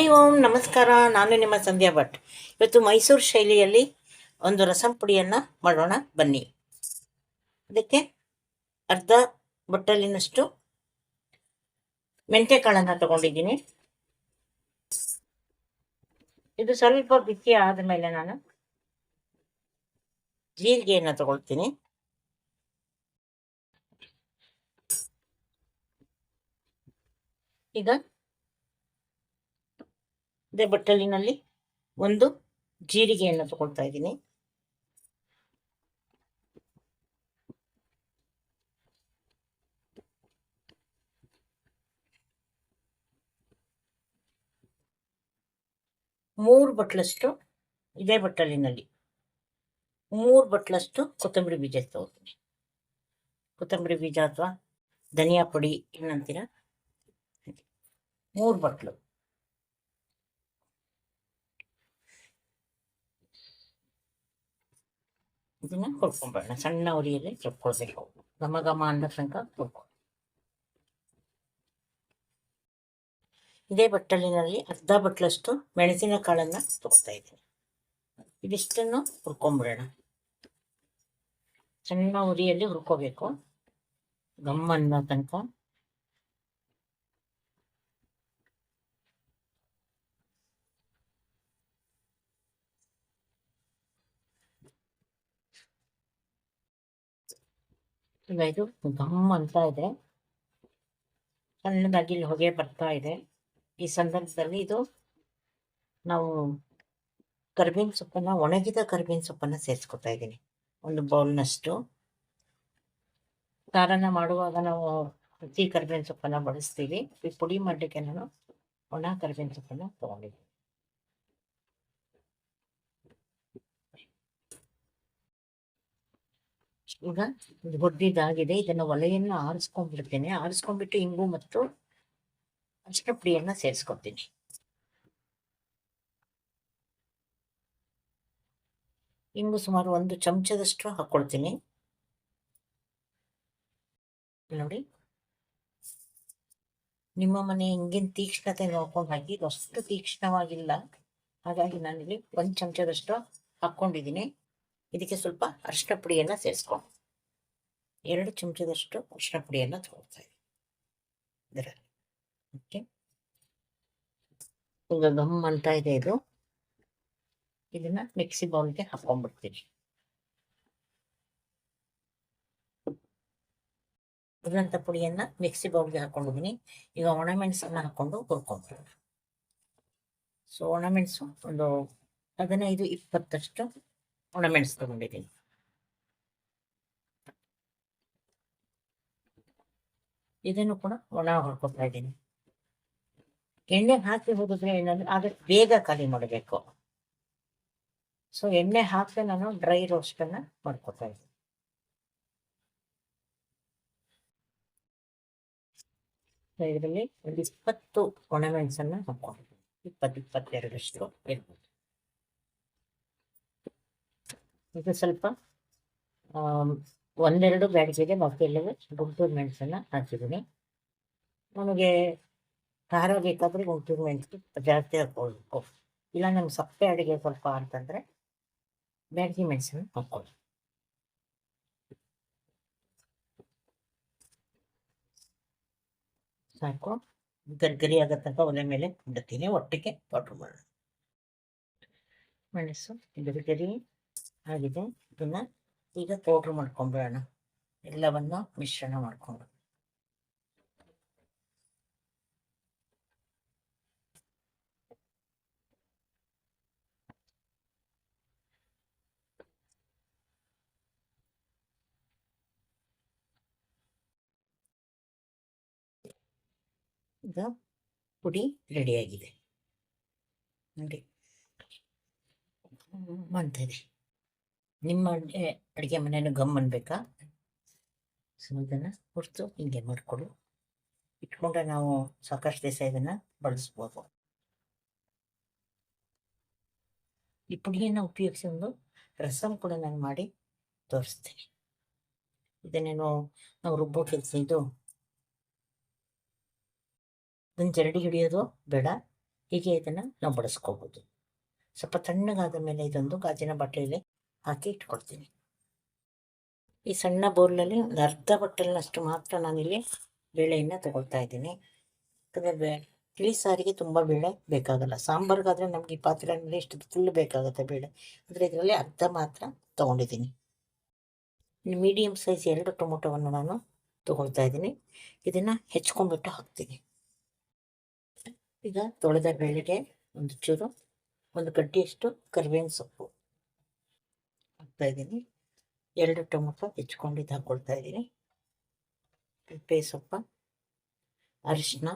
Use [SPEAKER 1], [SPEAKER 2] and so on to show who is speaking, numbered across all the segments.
[SPEAKER 1] ಹರಿ ಓಂ, ನಮಸ್ಕಾರ. ನಾನು ನಿಮ್ಮ ಸಂಧ್ಯಾ ಭಟ್. ಇವತ್ತು ಮೈಸೂರು ಶೈಲಿಯಲ್ಲಿ ಒಂದು ರಸಂ ಪುಡಿಯನ್ನು ಮಾಡೋಣ. ಬನ್ನಿ. ಅದಕ್ಕೆ ಅರ್ಧ ಬಟ್ಟಲಿನಷ್ಟು ಮೆಂತ್ಯಕಾಳನ್ನು ತಗೊಂಡಿದ್ದೀನಿ. ಇದು ಸ್ವಲ್ಪ ಬಿಸಿ ಆದಮೇಲೆ ನಾನು ಜೀರಿಗೆಯನ್ನು ತಗೊಳ್ತೀನಿ. ಈಗ ಅದೇ ಬಟ್ಟಲಿನಲ್ಲಿ ಒಂದು ಜೀರಿಗೆಯನ್ನು ತಗೊಳ್ತಾ ಇದ್ದೀನಿ. ಮೂರು ಬಟ್ಲಷ್ಟು ಇದೇ ಬಟ್ಟಲಿನಲ್ಲಿ. ಮೂರು ಬಟ್ಲಷ್ಟು ಕೊತ್ತಂಬರಿ ಬೀಜ ತಗೋತೀನಿ. ಕೊತ್ತಂಬರಿ ಬೀಜ ಅಥವಾ ಧನಿಯಾ ಪುಡಿ ಏನಂತೀರ ಮೂರು ಬಟ್ಲು. ಇದನ್ನ ಹುರ್ಕೊಂಡ್ಬೇಡ ಸಣ್ಣ ಉರಿಯಲ್ಲಿ ರುಬ್ಕೊಳ್ಬೇಕು ಘಮ ಘಮ ಅಂದ ತನಕ ಹುರ್ಕೊ ಇದೇ ಬಟ್ಟಲಿನಲ್ಲಿ ಅರ್ಧ ಬಟ್ಲಷ್ಟು ಮೆಣಸಿನ ಕಾಳನ್ನು ತಗೋತಾ ಇದ್ದೀನಿ. ಇದಿಷ್ಟನ್ನು ಹುರ್ಕೊಂಬಿಡೋಣ. ಸಣ್ಣ ಉರಿಯಲ್ಲಿ ಹುರ್ಕೋಬೇಕು. ಘಮ್ ಅನ್ನೋ ತನಕ ಈಗ ಇದು ಘಮ್ ಅಂತ ಇದೆ. ಸಣ್ಣದಾಗಿ ಇಲ್ಲಿ ಹೊಗೆ ಬರ್ತಾ ಇದೆ. ಈ ಸಂದರ್ಭದಲ್ಲಿ ಇದು ನಾವು ಕರ್ಬೇವಿನ ಸೊಪ್ಪನ್ನ, ಒಣಗಿದ ಕರ್ಬೇವಿನ ಸೊಪ್ಪನ್ನು ಸೇರಿಸ್ಕೊತಾ ಇದ್ದೀನಿ. ಒಂದು ಬೌಲ್ನಷ್ಟು. ಸಾರನ್ನ ಮಾಡುವಾಗ ನಾವು ಹಸಿ ಕರ್ಬೇವಿನ ಸೊಪ್ಪನ್ನು ಬಳಸ್ತೀವಿ. ಈ ಪುಡಿ ಮಾಡಲಿಕ್ಕೆ ನಾನು ಒಣ ಕರ್ಬೇವಿನ ಸೊಪ್ಪನ್ನು ತೊಗೊಂಡಿದ್ದೀನಿ. ಈಗ ಹೊಡ್ದಿದ್ದಾಗಿದೆ ಇದನ್ನು ಒಲೆಯನ್ನು ಆರಿಸ್ಕೊಂಡ್ಬಿಡ್ತೇನೆ. ಆರಿಸ್ಕೊಂಡ್ಬಿಟ್ಟು ಇಂಗು ಮತ್ತು ಅರಿಶಿನ ಪುಡಿಯನ್ನ ಸೇರಿಸ್ಕೊತೀನಿ ಇಂಗು ಸುಮಾರು ಒಂದು ಚಮಚದಷ್ಟು ಹಾಕೊಳ್ತೀನಿ. ನೋಡಿ. ನಿಮ್ಮ ಮನೆ ಹಿಂಗಿನ ತೀಕ್ಷ್ಣತೆ ನೋಡ್ಕೊಂಡು ಹಾಕಿ ಅಷ್ಟು ತೀಕ್ಷ್ಣವಾಗಿಲ್ಲ. ಹಾಗಾಗಿ ನಾನಿಲ್ಲಿ ಒಂದು ಚಮಚದಷ್ಟು ಹಾಕ್ಕೊಂಡಿದ್ದೀನಿ. ಇದಕ್ಕೆ ಸ್ವಲ್ಪ ಅರಿಶಿನ ಪುಡಿಯನ್ನು ಸೇರಿಸ್ಕೊಂಡು ಎರಡು ಚಮಚದಷ್ಟು ಅರಿಶಿನ ಪುಡಿಯನ್ನು ತಗೊಳ್ತಾ ಇದ್ದೀನಿ. ಓಕೆ. ಈಗ ಗಮ್ ಅಂತ ಇದೆ ಇದು. ಇದನ್ನ ಮಿಕ್ಸಿ ಬೌಲ್ಗೆ ಹಾಕೊಂಡ್ಬಿಡ್ತೀನಿ. ಉರಿದಂಥ ಪುಡಿಯನ್ನ ಮಿಕ್ಸಿ ಬೌಲ್ಗೆ ಹಾಕೊಂಡಿದ್ದೀನಿ. ಈಗ ಒಣಮೆಣಸನ್ನ ಹಾಕೊಂಡು ಹುರ್ಕೊಂಡ್ಬಿಡೋಣ ಸೊ ಒಣಮೆಣಸು ಒಂದು ಹದಿನೈದು, ಇಪ್ಪತ್ತಷ್ಟು ಒಣಮೆಣಸು ತಗೊಂಡಿದ್ದೀನಿ. ಇದನ್ನು ಕೂಡ ಒಣ ಹೊಡ್ಕೊತಾ ಇದ್ದೀನಿ. ಎಣ್ಣೆ ಹಾಕಿ ಹೋಗಿದ್ರೆ ಏನಂದ್ರೆ ಆದಷ್ಟು ಬೇಗ ಖಾಲಿ ಮಾಡಬೇಕು. ಸೊ ಎಣ್ಣೆ ಹಾಕಿ ನಾನು ಡ್ರೈ ರೋಸ್ಟ್ ಅನ್ನ ಮಾಡ್ಕೊತಾ ಇದ್ದೀನಿ. ಇದರಲ್ಲಿ ಒಂದು ಇಪ್ಪತ್ತು ಒಣಮೆಣಸನ್ನ ಹಾಕೊಂಡಿದ್ದೀನಿ ಇಪ್ಪತ್ತು ಇಪ್ಪತ್ತೆರಡಷ್ಟು ಇರ್ಬೋದು. ಇದು ಸ್ವಲ್ಪ ಒಂದೆರಡು ಬ್ಯಾಡಿಗೆಗೆ ಮೊದಲೇ ಗುಂಟೂರು ಮೆಣಸನ್ನು ಹಾಕಿದ್ದೀನಿ. ನಮಗೆ ಖಾರ ಬೇಕಾದರೆ ಗುಂಟೂರು ಮೆಣಸು ಜಾಸ್ತಿ ಹಾಕ್ಕೊಳ್ಬೇಕು. ಇಲ್ಲ ನಮ್ಗೆ ಸಪ್ಪೆ ಅಡುಗೆ ಸ್ವಲ್ಪ ಅಂತಂದರೆ ಬ್ಯಾಡಗಿ ಮೆಣಸನ್ನು ಹಾಕ್ಕೊಳ್ಳಿ ಸಾಕು. ಗರ್ಗರಿ ಆಗೋ ತನಕ ಒಲೆ ಮೇಲೆ ಇಡ್ತೀನಿ. ಒಟ್ಟಿಗೆ ಪೌಡ್ರ್ ಮಾಡೋಣ. ಮೆಣಸು, ಗರ್ಗರಿ ಆಗಿದೆ. ಇದನ್ನ ಈಗ ಪೌಡ್ರ್ ಮಾಡ್ಕೊಂಡ್ಬಿಡೋಣ ಎಲ್ಲವನ್ನ ಮಿಶ್ರಣ ಮಾಡ್ಕೊಂಡು ಈಗ ಪುಡಿ ರೆಡಿಯಾಗಿದೆ ನೋಡಿ ಅಂತಿದೆ ನಿಮ್ಮ ಅಡುಗೆ ಅಡುಗೆ ಗಮ್ ಅನ್ಬೇಕಾ? ಸೊ ಇದನ್ನು ಹುರ್ತು ಹಿಂಗೆ ಮಾಡಿಕೊಡು. ಇಟ್ಕೊಂಡ್ರೆ ನಾವು ಸಾಕಷ್ಟು ದಿವಸ ಇದನ್ನು ಬಳಸ್ಬೋದು. ಈ ಪುಡಿಯನ್ನು ಉಪಯೋಗಿಸಿ ಒಂದು ರಸಮ್ ಕೂಡ ನಾನು ಮಾಡಿ ತೋರಿಸ್ತೀನಿ. ಇದನ್ನೇನು ನಾವು ರುಬ್ಬೋ ಕೆಲಸ ಇದು ಇದನ್ನು ಜರಡಿ ಹಿಡಿಯೋದು ಬೇಡ. ಹೀಗೆ ಇದನ್ನು ನಾವು ಬಳಸ್ಕೋಬೋದು. ಸ್ವಲ್ಪ ತಣ್ಣಗಾದ ಮೇಲೆ ಇದೊಂದು ಗಾಜಿನ ಬಾಟಲಿಯಲ್ಲಿ ಹಾಕಿ ಇಟ್ಕೊಳ್ತೀನಿ. ಈ ಸಣ್ಣ ಬೌಲಲ್ಲಿ ಒಂದು ಅರ್ಧ ಬಟ್ಟಲಿನಷ್ಟು ಮಾತ್ರ ನಾನಿಲ್ಲಿ ಬೇಳೆಯನ್ನು ತಗೊಳ್ತಾ ಇದ್ದೀನಿ. ಯಾಕಂದರೆ ಬೇ ತಿಳಿ ಸಾರಿಗೆ ತುಂಬ ಬೇಳೆ ಬೇಕಾಗಲ್ಲ. ಸಾಂಬಾರಿಗಾದರೆ ನಮಗೆ ಈ ಪಾತ್ರೆಯಲ್ಲಿ ಎಷ್ಟು ಫುಲ್ ಬೇಕಾಗುತ್ತೆ ಬೇಳೆ. ಅಂದರೆ ಇದರಲ್ಲಿ ಅರ್ಧ ಮಾತ್ರ ತೊಗೊಂಡಿದ್ದೀನಿ. ಮೀಡಿಯಮ್ ಸೈಜ್ ಎರಡು ಟೊಮೊಟೊವನ್ನು ನಾನು ತೊಗೊಳ್ತಾ ಇದ್ದೀನಿ. ಇದನ್ನು ಹೆಚ್ಕೊಂಡ್ಬಿಟ್ಟು ಹಾಕ್ತೀನಿ. ಈಗ ತೊಳೆದ ಬೇಳೆಗೆ ಒಂದು ಚೂರು, ಒಂದು ಗಡ್ಡಿಯಷ್ಟು ಕರಿಬೇವಿನ ಸೊಪ್ಪು. ಹಾಕ್ತಾ ಇದ್ದೀನಿ. ಎರಡು ಟೊಮೊಟೊ ಹೆಚ್ಕೊಂಡಿದ್ದು ಹಾಕ್ಕೊಳ್ತಾ ಇದ್ದೀನಿ. ತಿಪ್ಪೆ ಸೊಪ್ಪ, ಅರಿಶಿನ,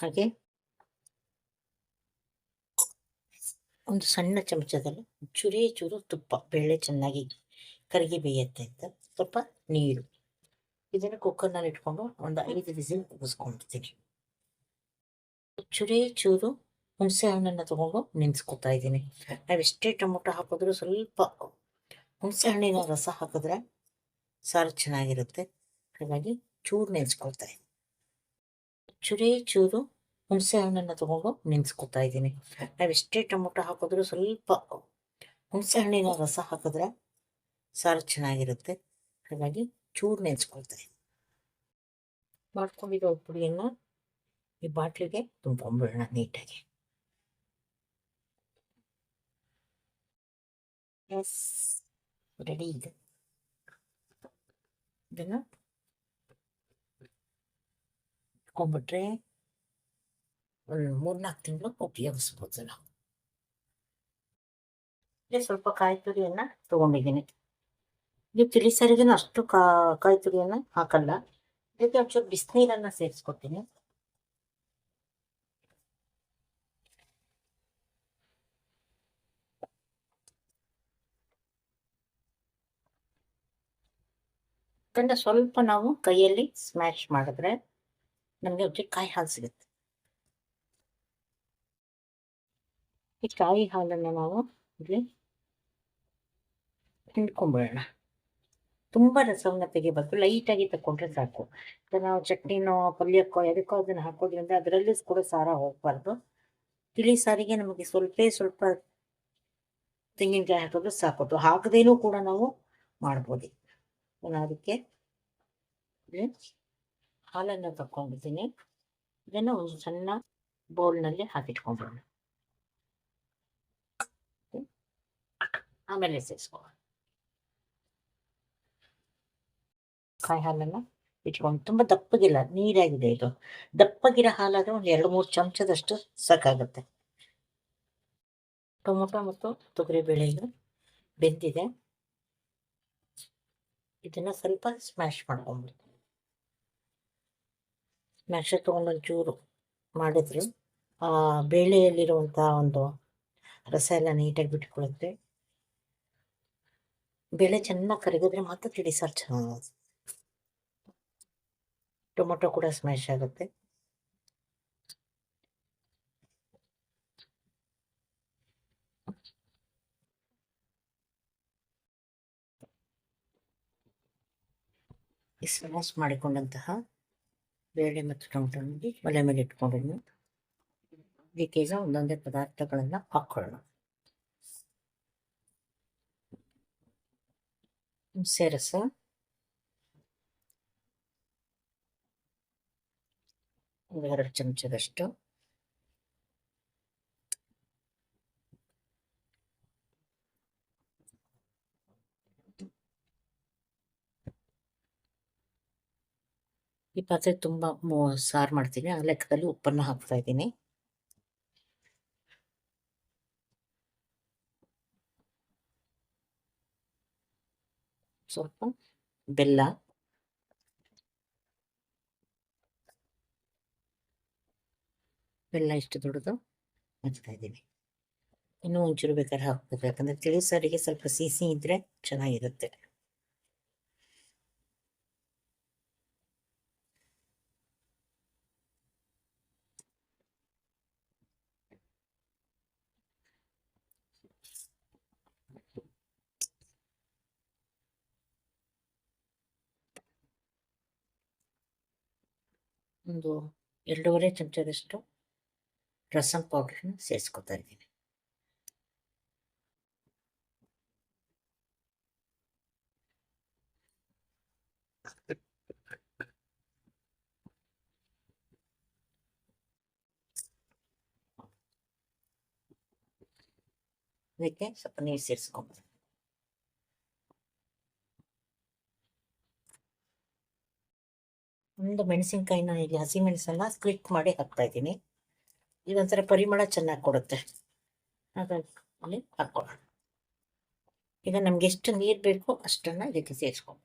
[SPEAKER 1] ಹಾಗೆ ಒಂದು ಸಣ್ಣ ಚಮಚದಲ್ಲಿ ಚುರಿ, ಚೂರು ತುಪ್ಪ, ಬೇಳೆ ಚೆನ್ನಾಗಿ ಕರಿಗೆ ಬೇಯುತ್ತೆ ಅಂತ. ಸ್ವಲ್ಪ ನೀರು. ಇದನ್ನು ಕುಕ್ಕರ್ನಲ್ಲಿ ಇಟ್ಕೊಂಡು ಒಂದು ಐದು ವಿಸಿಲ್ ಕೂಗಿಸ್ಕೊಂಡಿರ್ತೀನಿ ಚುರಿ, ಚೂರು ಹುಣಸೆ ಹಣ್ಣನ್ನು ತೊಗೊಂಡು ನೆನೆಸ್ಕೊತಾ ಇದ್ದೀನಿ. ನಾವು ಎಷ್ಟೇ ಟೊಮೊಟೊ ಹಾಕಿದ್ರು ಸ್ವಲ್ಪ ಹುಣಸೆ ಹಣ್ಣಿನ ರಸ ಹಾಕಿದ್ರೆ ಸಾರು ಚೆನ್ನಾಗಿರುತ್ತೆ. ಹಾಗಾಗಿ ಚೂರು ನೆನೆಸ್ಕೊಳ್ತಾ ಇದ್ದೀನಿ. ಚೂರೇ ಚೂರು ಹುಣಸೆ ಹಣ್ಣನ್ನು ತೊಗೊಂಡು ನೆನೆಸ್ಕೊತಾ ಇದ್ದೀನಿ. ನಾವು ಎಷ್ಟೇ ಟೊಮೊಟೊ ಹಾಕಿದ್ರು ಸ್ವಲ್ಪ ಹುಣಸೆ ಹಣ್ಣಿನ ರಸ ಹಾಕಿದ್ರೆ ಸಾರು ಚೆನ್ನಾಗಿರುತ್ತೆ. ಹಾಗಾಗಿ ಚೂರು ನೆನೆಸ್ಕೊಳ್ತಾ ಇದ್ದೀನಿ. ಮಾಡ್ಕೊಂಡಿರೋ ಪುಡಿಯನ್ನು ಈ ಬಾಟ್ಲಿಗೆ ತುಂಬ್ಕೊಂಬಿಡೋಣ ನೀಟಾಗಿ. ಎಸ್ ರೆಡಿ ಇದೆ ಇದನ್ನು ಇಟ್ಕೊಂಡ್ಬಿಟ್ರೆ ಒಂದು ಮೂರ್ನಾಲ್ಕು ತಿಂಗಳು ಉಪಯೋಗಿಸ್ಬೋದು ನಾವು ಇಲ್ಲಿ ಸ್ವಲ್ಪ ಕಾಯಿ ತುರಿಯನ್ನು ತೊಗೊಂಡಿದ್ದೀನಿ. ನೀವು ತಿಳಿ ಸಾರಿಗೆನೂ ಅಷ್ಟು ಕಾ ಕಾಯಿ ತುರಿಯನ್ನು ಹಾಕಲ್ಲ. ಇದಕ್ಕೆ ಒಂಚೂರು ಬಿಸಿನೀರನ್ನು ಸೇರಿಸ್ಕೊತೀನಿ. ಅದನ್ನು ಸ್ವಲ್ಪ ನಾವು ಕೈಯಲ್ಲಿ ಸ್ಮ್ಯಾಶ್ ಮಾಡಿದ್ರೆ ನಮಗೆ ಒಂಚೂರು ಕಾಯಿ ಹಾಲು ಸಿಗುತ್ತೆ. ಈ ಕಾಯಿ ಹಾಲನ್ನು ನಾವು ಇಲ್ಲಿ ಹಿಂಡ್ಕೊಂಬಿಡೋಣ ತುಂಬ ರಸವನ್ನು ತೆಗಿಬೇಕು ಲೈಟಾಗಿ ತಗೊಂಡ್ರೆ ಸಾಕು. ನಾವು ಚಟ್ನಿನೋ, ಪಲ್ಯಕ್ಕೋ ಎದಕ್ಕೋ ಅದನ್ನು ಹಾಕೋದ್ರಿಂದ ಅದರಲ್ಲಿ ಕೂಡ ಸಾರ ಹೋಗಬಾರ್ದು. ತಿಳಿ ಸಾರಿಗೆ ನಮಗೆ ಸ್ವಲ್ಪ ಸ್ವಲ್ಪ ತೆಂಗಿನಕಾಯಿ ಹಾಕಿದ್ರೆ ಸಾಕೋದು ಹಾಕದೇನೂ ಕೂಡ ನಾವು ಮಾಡ್ಬೋದು. ನಾನು ಅದಕ್ಕೆ ಹಾಲನ್ನು ತಗೊಂಡಿದ್ದೀನಿ ಇದನ್ನು ಒಂದು ಸಣ್ಣ ಬೌಲ್ನಲ್ಲಿ ಹಾಕಿಟ್ಕೊಂಡ್ಬಿಡೋಣ. ಆಮೇಲೆ ಸೇರಿಸ್ಕೋ ಕಾಯಿ ಹಾಲನ್ನು ಇಟ್ಕೊಂಡು ತುಂಬ ದಪ್ಪಗಿಲ್ಲ, ನೀರಾಗಿದೆ ಇದು. ದಪ್ಪಗಿರೋ ಹಾಲಾದರೆ ಒಂದು ಎರಡು ಮೂರು ಚಮಚದಷ್ಟು ಸಾಕಾಗುತ್ತೆ. ಟೊಮೊಟೊ ಮತ್ತು ತೊಗರಿಬೇಳೆ ಬೆಂದಿದೆ. ಇದನ್ನು ಸ್ವಲ್ಪ ಸ್ಮ್ಯಾಶ್ ಮಾಡ್ಕೊಂಬಿಡಿ. ಸ್ಮ್ಯಾಶ್ ತೊಗೊಂಡೊಂದು ಚೂರು ಮಾಡಿದ್ರೆ ಆ ಬೇಳೆಯಲ್ಲಿರುವಂಥ ಒಂದು ರಸ ಎಲ್ಲ ನೀಟಾಗಿ ಬಿಟ್ಕೊಳ್ಳುತ್ತೆ ಬೇಳೆ ಚೆನ್ನಾಗಿ ಕರಗಿದ್ರೆ ಮಾತ್ರ ತಿಳಿ ಸಾರು ಚೆನ್ನಾಗಿ ಟೊಮೊಟೊ ಕೂಡ ಸ್ಮ್ಯಾಶ್ ಆಗುತ್ತೆ. ಸ್ಮ್ಯಾಶ್ ಮಾಡಿಕೊಂಡಂತಹ ಬೇಳೆ ಮತ್ತು ಟೊಮೊಟೊನಲ್ಲಿ ಒಲೆ ಮೇಲೆ ಇಟ್ಕೊಂಡಿದ್ದೀನಿ ಇದಕ್ಕೆ ಈಗ ಒಂದೊಂದೇ ಪದಾರ್ಥಗಳನ್ನು ಹಾಕ್ಕೊಳ್ಳೋಣ ಹುಣಸೆ ರಸ. ಒಂದು ಎರಡು ಚಮಚದಷ್ಟು. ಈ ಪಾತ್ರೆ ತುಂಬ ಸಾರು ಮಾಡ್ತೀನಿ. ಆ ಲೆಕ್ಕದಲ್ಲಿ ಉಪ್ಪನ್ನು ಹಾಕ್ತಾ ಇದ್ದೀನಿ. ಸ್ವಲ್ಪ ಬೆಲ್ಲ. ಬೆಲ್ಲ ಇಷ್ಟು ದೊಡ್ಡದು ಹಚ್ತಾ ಇದ್ದೀನಿ. ಇನ್ನೂ ಒಂಚೂರು ಬೇಕಾದ್ರೆ ಹಾಕ್ಬೋದು. ಯಾಕಂದ್ರೆ ತಿಳಿ ಸಾರಿಗೆ ಸ್ವಲ್ಪ ಸಿಹಿ ಇದ್ದರೆ ಚೆನ್ನಾಗಿರುತ್ತೆ. ಒಂದು ಎರಡೂವರೆ ಚಮಚದಷ್ಟು ರಸಂ ಪೌಡ್ರನ್ನ ಸೇರಿಸ್ಕೊತಾ ಇದ್ದೀನಿ. ಇದಕ್ಕೆ ಸ್ವಲ್ಪ ನೀರು ಸೇರಿಸ್ಕೊಂಡು ಒಂದು ಮೆಣಸಿನ್ಕಾಯಿನ ಇಲ್ಲಿ ಹಸಿ ಮೆಣಸನ್ನ ಕ್ಲಿಕ್ ಮಾಡಿ ಹಾಕ್ತಾ ಇದ್ದೀನಿ. ಇದೊಂಥರ ಪರಿಮಳ ಚೆನ್ನಾಗಿ ಕೊಡುತ್ತೆ. ಹಾಗಾಗಿ ಹಾಕ್ಕೊಳ್ಳೋಣ ಈಗ ನಮ್ಗೆ ಎಷ್ಟು ನೀರು ಬೇಕೋ ಅಷ್ಟನ್ನು ಇದಕ್ಕೆ ಸೇರಿಸ್ಕೊಂಡು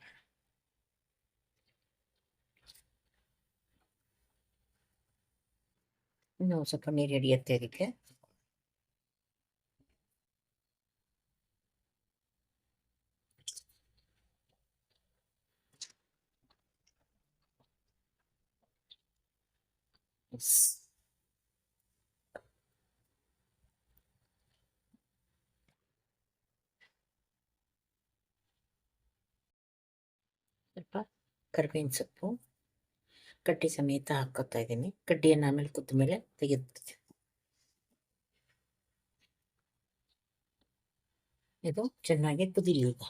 [SPEAKER 1] ಇನ್ನೂ ಸ್ವಲ್ಪ ನೀರು ಹಿಡಿಯುತ್ತೆ ಇದಕ್ಕೆ. ಸ್ವಲ್ಪ ಕರ್ಬೇವಿನ ಸೊಪ್ಪು, ಕಡ್ಡಿ ಸಮೇತ ಹಾಕೋತಾ ಇದ್ದೀನಿ. ಕಡ್ಡಿಯನ್ನು ಆಮೇಲೆ ಕುದ್ದ ಮೇಲೆ ತೆಗೆದ್ಬಿಡ್ತೀನಿ. ಇದು ಚೆನ್ನಾಗಿ ಕುದಿಲಿ ಈಗ.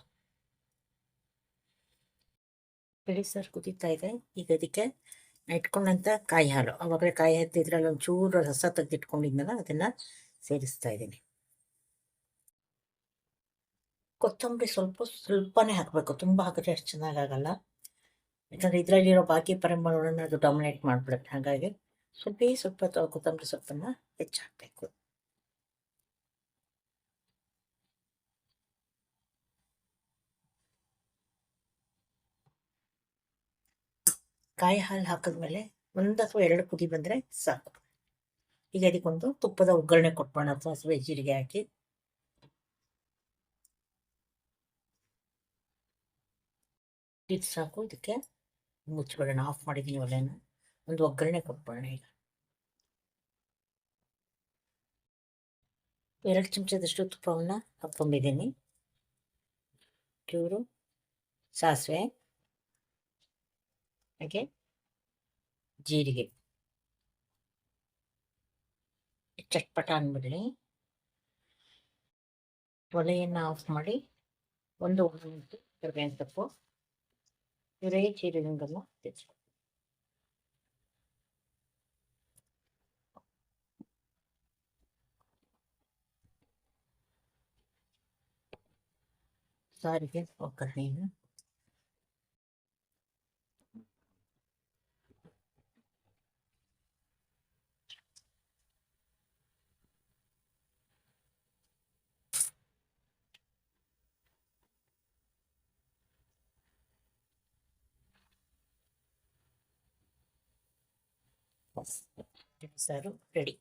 [SPEAKER 1] ಬೆಳೆ ಸಾರು ಕುದೀತಾ ಇದೆ. ಈಗ ಅದಕ್ಕೆ ಇಟ್ಕೊಂಡಂತ ಕಾಯಿ ಹಾಲು. ಅವಾಗಲೇ ಕಾಯಿ ಹತ್ತಿದ್ರಲ್ಲಿ ಒಂಚೂರು ರಸ ತೆಗೆದಿಟ್ಕೊಂಡಿದ್ನಲ್ಲ ಅದನ್ನು ಸೇರಿಸ್ತಾ ಇದ್ದೀನಿ. ಕೊತ್ತಂಬರಿ ಸ್ವಲ್ಪ ಸ್ವಲ್ಪನೇ ಹಾಕಬೇಕು. ತುಂಬ ಹಾಕಿದ್ರೆ ಅಷ್ಟು ಚೆನ್ನಾಗಾಗಲ್ಲ. ಯಾಕಂದರೆ ಇದರಲ್ಲಿರೋ ಬಾಕಿ ಪರಿಮಳಗಳನ್ನು ಅದು ಡಾಮಿನೇಟ್ ಮಾಡಿಬಿಡುತ್ತೆ. ಹಾಗಾಗಿ ಸ್ವಲ್ಪ ಸ್ವಲ್ಪ ಕೊತ್ತಂಬರಿ ಸೊಪ್ಪನ್ನು ಹೆಚ್ಚಾಕಬೇಕು. ಕಾಯಿ ಹಾಲು ಹಾಕಿದ್ಮೇಲೆ ಒಂದು ಅಥವಾ ಎರಡು ಕುದಿ ಬಂದರೆ ಸಾಕು. ಈಗ ಅದಕ್ಕೊಂದು ತುಪ್ಪದ ಒಗ್ಗರಣೆ ಕೊಟ್ಬೋಣ ಅಥವಾ ಹಸಿವೆ ಜೀರಿಗೆ ಹಾಕಿ. ಇದು ಸಾಕು, ಇದಕ್ಕೆ ಮುಚ್ಚಿಬಿಡೋಣ, ಆಫ್ ಮಾಡಿದ್ದೀನಿ ಒಲೆನ. ಒಂದು ಒಗ್ಗರಣೆ ಕೊಟ್ಬಿಡೋಣ ಈಗ. ಎರಡು ಚಮಚದಷ್ಟು ತುಪ್ಪವನ್ನು ಹಾಕ್ಕೊಂಡಿದ್ದೀನಿ ಚೂರು ಸಾಸಿವೆ. ಹಾಗೆ ಜೀರಿಗೆ. ಚಟ್ಪಟ ಅಂದ್ಬಿಡಲಿ ಒಲೆಯನ್ನು ಆಫ್ ಮಾಡಿ ಒಂದು ಒಂದು ಕರಿಬೇವಿನ ಸೊಪ್ಪು ಇವರೇ ಜೀರಿಗೆಲ್ಲ ತೆಗೆದು ಸಾರಿಗೆ ಒಗ್ಗರಣೆಯನ್ನು ಸಾರು ರೆಡಿ